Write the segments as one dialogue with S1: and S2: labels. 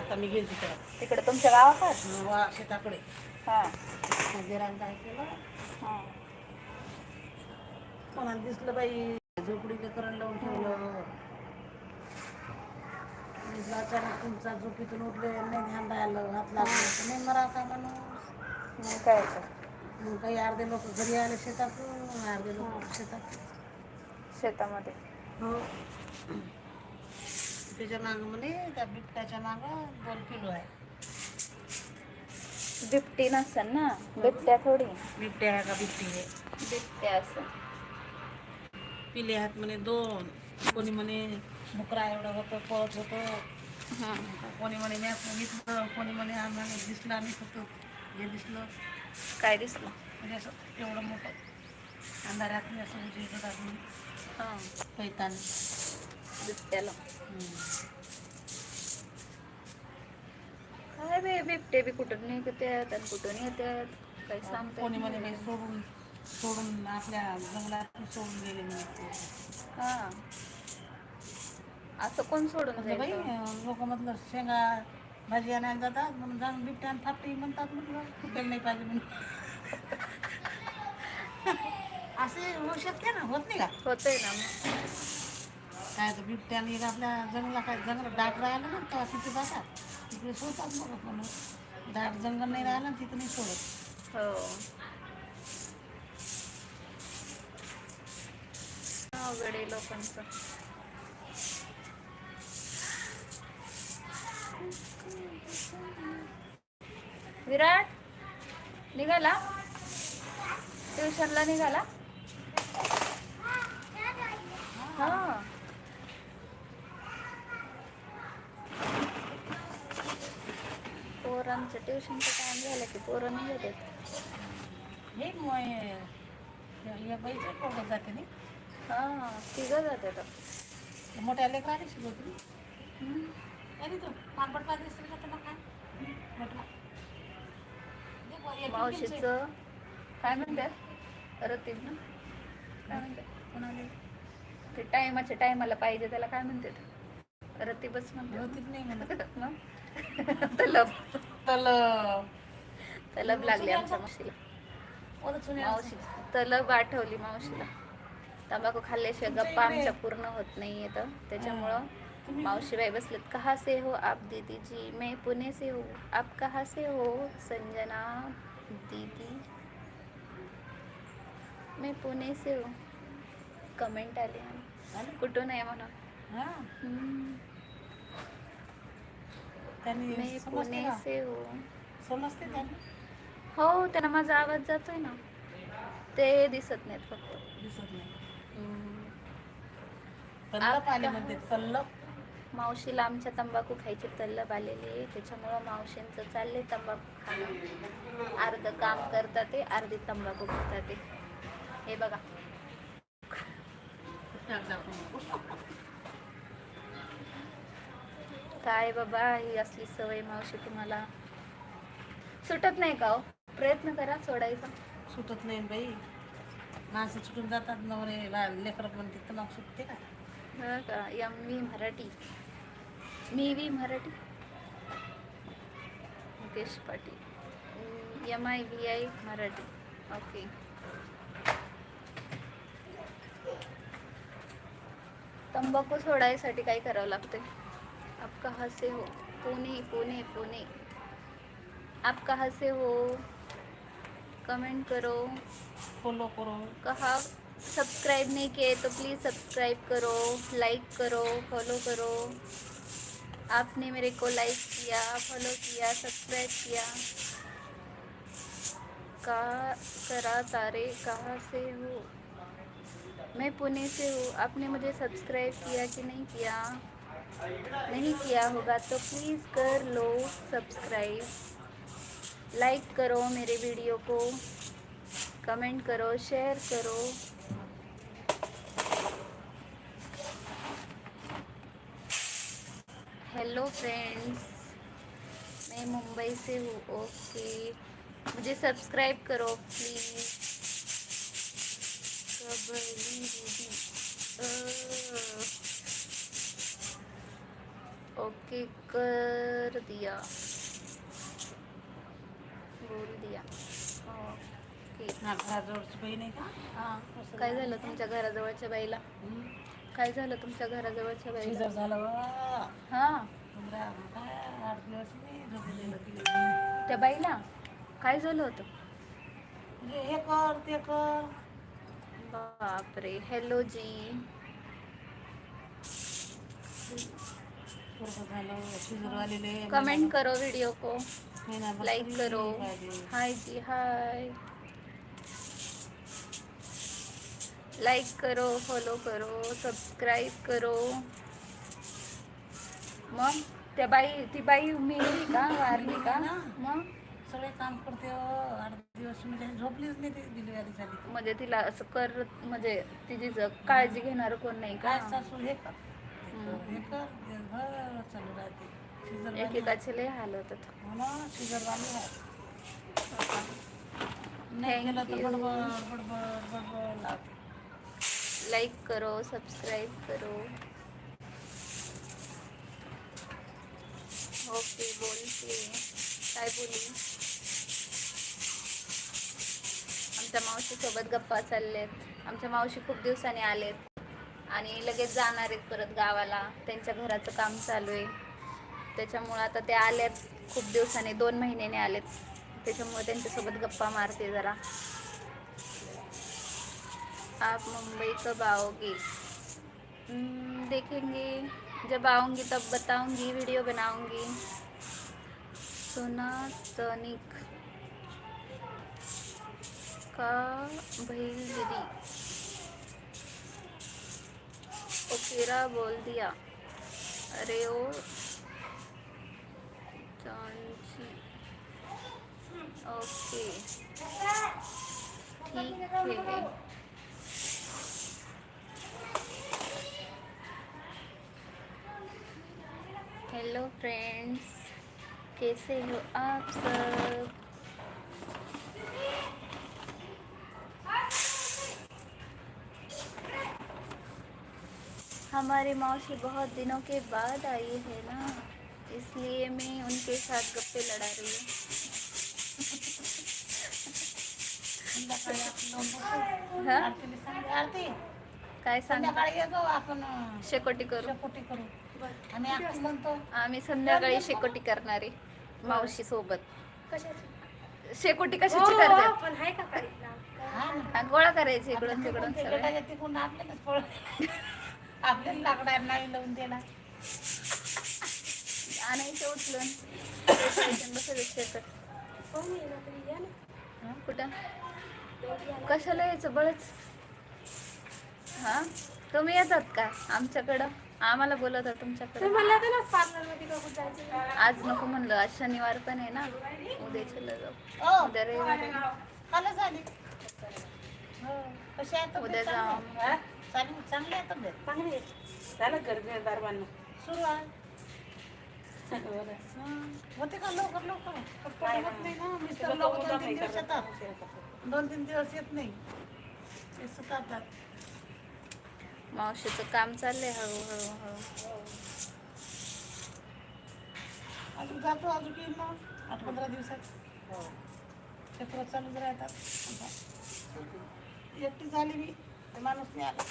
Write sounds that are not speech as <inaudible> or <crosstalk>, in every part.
S1: आता मी गेली तिकडे.
S2: तिकडे तुमच्या गावाकडे?
S1: वा शेताकडे.
S2: हां.
S1: काय केलं?
S2: हां.
S1: कोणाला दिसलं बाई झोपडीला करण लावून ठेवलं. अचानक तुमचा झोपीतून उठले नाही ध्यान राहिलं हात लागलं. नाही मरा का माणूस.
S2: मग काय तर.
S1: मग काही अर्धे लोक घरी आले शेतातून अर्धे लोक शेतात
S2: शेतामध्ये.
S1: हो. त्याच्या मागं म्हणे त्या बिबट्याच्या मागं दोन किलो आहे.
S2: बिबटी नसेल ना? बिबट्या थोडी.
S1: बिबट्या आहे का बिबटी आहे?
S2: बिबट्या असं
S1: पिले आहेत म्हणे दोन. कोणी म्हणे मुकरा एवढं होतं पळत होतं.
S2: हां.
S1: कोणी म्हणे मी बघितलं कोणी म्हणे आम्हाला दिसलं आणि फक्त हे दिसलं.
S2: काय दिसलं?
S1: म्हणजे असं एवढं मोठं. अंधारात मी असं उजेड म्हणे
S2: हां.
S1: पैतान.
S2: बिबट्याला. काय बे बिबटे बी कुठून निघतात आणि कुठून येतात काही सांगता
S1: कोणी म्हणे
S2: नाही.
S1: सोडून सोडून आपल्या जंगलात सोडून गेले
S2: हां. असं कोण सोडून
S1: म्हटलं बाई लोक म्हटलं शेंगा भाजी आणायला जातात म्हणून जाऊन बिबट्या आणि फापटी म्हणतात म्हटलं कुठे नाही पाहिजे म्हणून. <laughs> असे होऊ शकते ना होत नाही का?
S2: होतंय ना. मग
S1: काय तर बिबट्याने आपल्या जंगला काय जंगल दाट राहिलं ना तेव्हा तिथे जातात तिकडे सोडतात मग पण. दाट जंगल नाही राहिलं ना तिथं नाही सोडत.
S2: हो. अवघड आहे लोकांचं. विराट निघाला? ट्युशनला निघाला? हा. पोरांचं ट्युशनचं टाइम झालं की पोरं निघत आहेत.
S1: हे बाईचं जाते नाही?
S2: हा तिघं जातात
S1: मोठ्या लेकराने शिकवते अरे तो पानपट पाच का तुला काय.
S2: मावशीचं काय म्हणतात रतीब ना? काय म्हणतात
S1: कोणाला
S2: ते टायमाच्या टायमाला पाहिजे त्याला काय म्हणतात? रतीबच
S1: होतीच नाही म्हणत. <laughs>
S2: मग? तलब.
S1: तल
S2: तलब लागली आमच्या मावशीला. मावशी तलब आठवली मावशीला. तंबाखू खाल्ल्याशिवाय गप्पा आमच्या पूर्ण होत नाही येतं त्याच्यामुळं मावशीबाई बसलेत. कहा से हो आप दीदी जी मैं पुणे से हो. आप कहाँ से हो? संजना दीदी. मैं पुणे से हो. कमेंट आले.
S1: आले?
S2: कुठून आहे म्हणून
S1: हा.
S2: हम्म,
S1: त्यांनी
S2: मैं
S1: समजते
S2: पुणे
S1: का?
S2: से हो.
S1: समजते त्यांनी?
S2: हो त्यांना माझा आवाज जातोय ना. ते दिसत नाहीत फक्त.
S1: दिसत नाही.
S2: हम्म.
S1: तल्लप आले
S2: आपका-
S1: म्हणते तल्लप
S2: मावशीला आमच्या तंबाखू खायची तल्लब आलेली आहे. त्याच्यामुळं मावशींचं चाललंय तंबाखू खाणं. अर्ध काम करतात ते अर्धी तंबाखू खातात ते. हे बघा. <laughs> काय बाबा ही असली सवय मावशी तुम्हाला. सुटत नाही का हो? प्रयत्न करा सोडायचा.
S1: सुटत नाही बाई. माणसं सुटून जातात नवरे लेकरं म्हणते तर मग सुटते का?
S2: हो का? M V Marathi. Me V Marathi. Mukesh Patil. M I V I Marathi. Okay. तंबाखू सोडायसाठी काय करावं लागतंय? आप कहाँ से हो? पुणे पुणे पुणे। आप कहाँ से हो? कमेंट करो।
S1: फॉलो करो।
S2: कहा सब्सक्राइब नहीं किए तो प्लीज़ सब्सक्राइब करो लाइक करो फॉलो करो। आपने मेरे को लाइक किया फॉलो किया सब्सक्राइब किया। कहा करा तारे? कहाँ से हो? मैं पुणे से हूँ। आपने मुझे सब्सक्राइब किया कि नहीं किया? नहीं किया होगा तो प्लीज़ कर लो सब्सक्राइब लाइक करो मेरे वीडियो को. कमेंट करो शेयर करो. हेलो फ्रेंड्स मैं मुंबई से हूँ ओके मुझे सब्सक्राइब करो प्लीज़ कबली दीदी ओके कर दिया. बोल दिया. ओके.
S1: घराजवळची बहीण आहे का?
S2: हां काय झालं तुमच्या घराजवळच्या बाईला. काय झालं तुमच्या घराजवळच्या बाईला?
S1: झालं.
S2: हां. त्या बाईला? काय झालं होतं?
S1: हे कर ते कर.
S2: बापरे हॅलो जी. कमेंट करो वीडियो को. लाइक करो. हाय जी हाय लाइक करो फॉलो करो सबस्क्राईब करो. मग त्या बाई ती बाई मेली का वारली का? मग?
S1: सगळे काम करते हो. आठ दिवस म्हणजे झोपलीच नाही ती डिलिव्हरी झाली.
S2: म्हणजे तिला असं कर म्हणजे तिची काळजी घेणार कोण नाही का?
S1: सासू हे कर. ते कर, हे कर दिवसभर चालू राहते. शिजर वाली आहे.
S2: एकेकाचे लय हाल होतात.
S1: हो शिजर आहे. नाही केलं तर
S2: Thank you.
S1: बडबड बडबड बडबड लावते.
S2: लाइक करो सब्सक्राइब करो. ओके बोलते. काय बोलू आमच्या मावशीसोबत गप्पा चाललेत. आमच्या मावशी खूप दिवसांनी आलेत. आणि लगेच जाणार आहेत परत गावाला. त्यांच्या घराचं काम चालू आहे. त्याच्यामुळं आता ते आलेत खूप दिवसाने दोन महिन्याने आलेत. त्याच्यामुळे त्यांच्यासोबत गप्पा मारते जरा. आप मुंबई कब आओगे? देखेंगे. जब आऊंगी तब बताऊंगी वीडियो बनाऊंगी. सोना तनिक का भैल दीदी ओकेरा बोल दिया। अरे ओ चांची ओके। ठीक है। हेलो फ्रेंड्स कैसे हो आप सब? हमारी मौसी बहुत दिनों के बाद आई है ना इसलिए मैं उनके साथ गप्पे लड़ा रही हूँ। काय
S1: आपण
S2: शेकोटी करू.
S1: शेकोटी करू आणि आपण म्हणतो
S2: आम्ही संध्याकाळी शेकोटी करणारी मावशी सोबत. शेकोटी कशाची
S3: हो, आहे का
S1: हा
S2: हा, गोळा करायची इकडून तिकडून
S1: तिकडून आपल्यालाच पळ आपल्याला लाकडा नाही लावून दिला
S2: आणायचं उचलून.
S3: ना
S2: कुठं. कशाला यायचं बळच? हा? तुम्ही येतात का आमच्याकडं? आम्हाला
S3: तुम्ही
S2: तुमच्याकडं आज नको म्हणलं. आज शनिवार पण आहे ना. उद्या चला जाऊ.
S1: ओ
S2: उद्या रविवार
S1: हो
S2: उद्या जाऊ.
S1: चांगली चांगली आहे तब्येत
S3: चांगली आहे.
S4: झालं
S1: सुरू आहे. हं. होते का लवकर लवकर? पटपट होत नाही. ना. मिस्टर लोक दोन तीन दिवस येतात. दोन तीन दिवस येत नाही. ते
S2: मावशीचं काम चाललंय हळूहळू हळू
S1: अजून जातो अजून येईल मग आठ पंधरा दिवसात. चक्र चालूच राहतात. आता. एकटी झाली मी. ते माणूस नाही आला.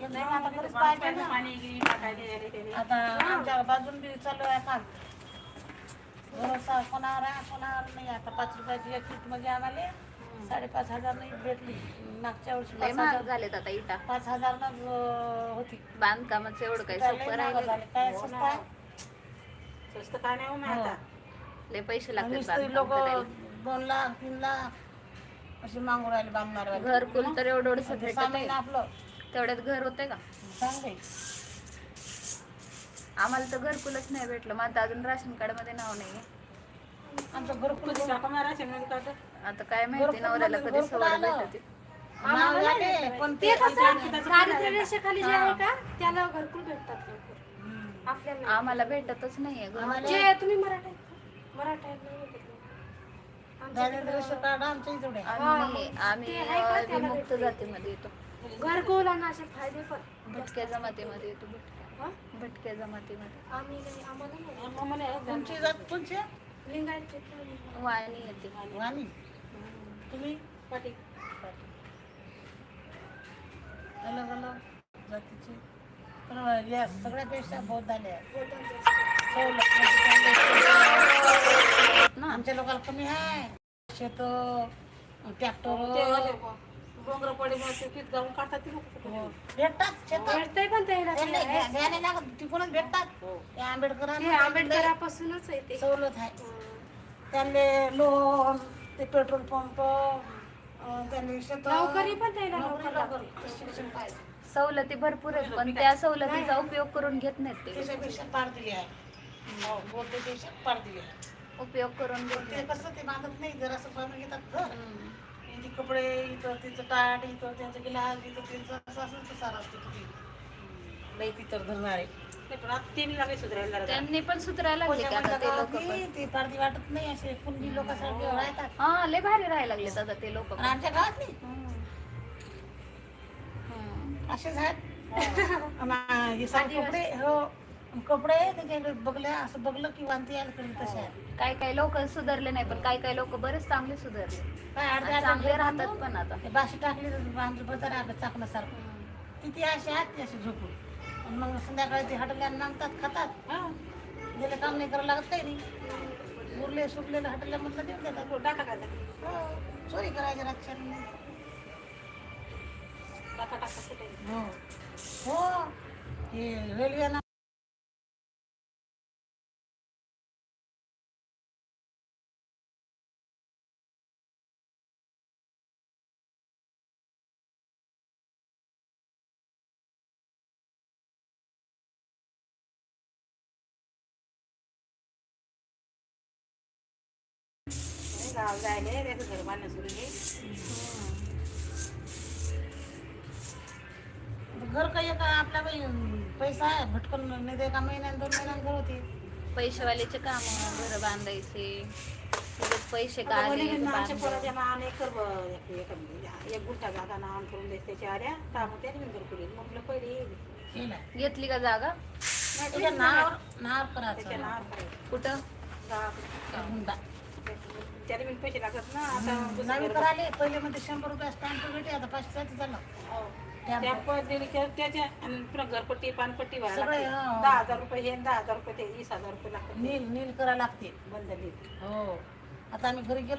S1: नाही, आता घरीच पाहिजे ना.
S4: पाणी गिणी टाकायला यायला त्याने.
S1: आता आमच्या बाजून बी चालू आहे काम. भरोसा कोणावर आहे कोणावर नाही. आता पाच रुपयाची एक किटमध्ये आम्हाला साडेपाच हजार नाही भेटली. मागच्या वर्षी
S2: लय
S1: पाच
S2: महाग
S1: हजार
S2: झालेत आता इटा
S1: पाच हजार न होती.
S2: बांधकामाचं एवढं काही
S1: लय
S2: सोपं
S1: महाग
S2: राहिलं
S1: झाले. काय स्वस्त आहे?
S4: स्वस्त काय नाही हो मी आता.
S2: लय पैसे लागतात बांधकाम
S1: लोक
S2: करायला.
S1: दोन लाख तीन लाख असे मागू राहिले बांधणार
S2: घरकुल तर एवढं एवढंसं भेटत
S1: सामान
S2: आहे
S1: आपलं.
S2: तेवढ्यात घर होते का? आम्हाला तर घरकुलच नाही भेटलं. आता अजून राशन कार्डमध्ये नाव नाही.
S1: आमचं घरकुल?
S2: आता? काय माहिती नवऱ्याला कधी
S1: घरकुल
S2: सवड
S1: आलं.
S2: भेटते
S1: नाव झाले, पण
S3: ते कसं
S4: किती
S3: दारिद्र्य रेषेखाली जे आहे का त्याला घरकुल भेटतात लवकर.
S1: हम्म.
S3: आपल्याला नाही.
S2: आम्हाला भेटतच नाहीये घर.
S1: आम्हाला
S3: जे तुम्ही मराठा आहेत का? मराठा आहेत आमच्या
S2: आम्ही आम्ही अं, विमुक्त
S3: भेटते?
S2: जातीमध्ये येतो.
S3: घरकुल आणि असे फायदे पण.
S2: भटक्या जमातीमध्ये येतो भटक्या.
S3: हा?
S2: भटक्या जमातीमध्ये.
S3: आम्ही आम्हाला नाही.
S1: तुमची जात कोणची? आहे?
S3: लिंगायत चित्र
S2: वाणी येते.
S1: वाणी. तुम्ही?
S4: पाटी
S1: अलग अलग जातीचे. पण या सगळ्यापेक्षा बौद्ध आले आहे. सवलत म्हणजे
S2: ना
S1: आमच्या लोकांना कमी आहे. शेत ट्रॅक्टर.
S4: डोंगर पडे ते जाऊन काढतात ते लोक
S1: भेटतात
S3: भेटतंय पण त्याला
S1: लागत तिकडूनच भेटतात.
S4: हो.
S1: ते आंबेडकर
S3: हे आंबेडकरापासूनच आहे ते.
S1: सवलत आहे. त्यांना लोन ते पेट्रोल पंप त्यांनी शेत
S3: नोकरी पण त्याला
S1: नोकरी
S3: नोकरी
S1: लागत.
S3: लागते.
S1: शिक्षण पाहिजे.
S2: सवलती भरपूर आहेत पण त्या सवलतीचा उपयोग करून घेत नाहीत ते
S1: पार दिली आहे. हो बोलतेपेक्षा पार दिली आहे.
S2: उपयोग करून
S1: ते कसं ते बांधत नाही जरा असं घेतात घर. इथे कपडे इथं तिचं ताट इथं त्यांचं गिलास इथं त्यांचं असं असं ते सारं असतं किती लई तिथं धरणारे
S4: पण आता तीन लागे सुधारायला जरा.
S2: त्यांनी पण सुधारायला लागले की आता ते लोक पण?
S1: ती पारदी वाटत नाही असे कुणबी लोकांसारखे राहतात.
S2: हा लय भारी राहायला आता ते लोक
S1: आणि आमच्या गावात नाही. असेच आहेत. आणि हे सारे कपडे हो. कपडे बघल्या असं बघलं की वांती यायला कडे तसे
S2: काय काय लोक सुधारले नाही पण काय काय लोक बरेच चांगले सुधारले.
S1: काय अर्धे
S2: आणि
S1: अर्धे
S2: चांगले राहतात पण आता.
S1: ते बाशी टाकली तर आमचं बजार आलं चाकण्यासारखं किती असे आहेत ते असे झोपून. आणि मग संध्याकाळी ते हटल्या मागतात खातात.
S4: हा.
S1: गेले काम नाही करावं लागत काही नाही. उरले सुरलेले हटल्या म्हटलं देऊन देतात.
S4: तो टाका काय
S1: हो, चोरी करायची रातच्या
S4: टाका टाका कुठे
S1: हो. हो हे रेल्वेनं
S4: जायले घर बांधणं सुरू आहे
S1: घर काही का आपल्या बाई पैसा आहे भटकन नाही दे का महिन्यात दोन महिन्यात घर होती
S2: पैसेवाल्याचे काम घर बांधायचे लगेच पैसे का
S4: आता
S2: आले
S4: म्हणे
S2: की
S4: ना आमच्या
S2: बांधले.
S4: पोराच्या नावाने एक ब- एक- एक- एक गुंठा जागा नावान करून देस त्याच्या आल्या का मग त्याने मी घर करेल मग म्हटलं पहिले.
S1: केलं
S2: घेतली का जागा
S1: त्याच्या नावावर नावावर
S4: त्याच्या
S1: करायचं
S4: नावावर करायचं.
S2: कुठं
S4: गावाकडे.
S1: हुंडा.
S4: त्याला मी पैसे लागत ना आता दुसरं
S1: नवी
S4: घर-
S1: कराले पहिले मध्ये शंभर रुपये स्टॅम्प भेटे आता पाचशेच झालं.
S4: हो.
S1: त्या-
S4: त्या- त्याच्या आणि पुन्हा घरपट्टी पानपट्टी
S1: सगळे,
S4: लागते.
S1: हो.
S4: दहा हजार रुपये हे आणि दहा हजार रुपये ते वीस हजार रुपये लागतात.
S1: नील नील करा लागते.
S4: बंद नील.
S1: हो. आता आम्ही घरी गेलो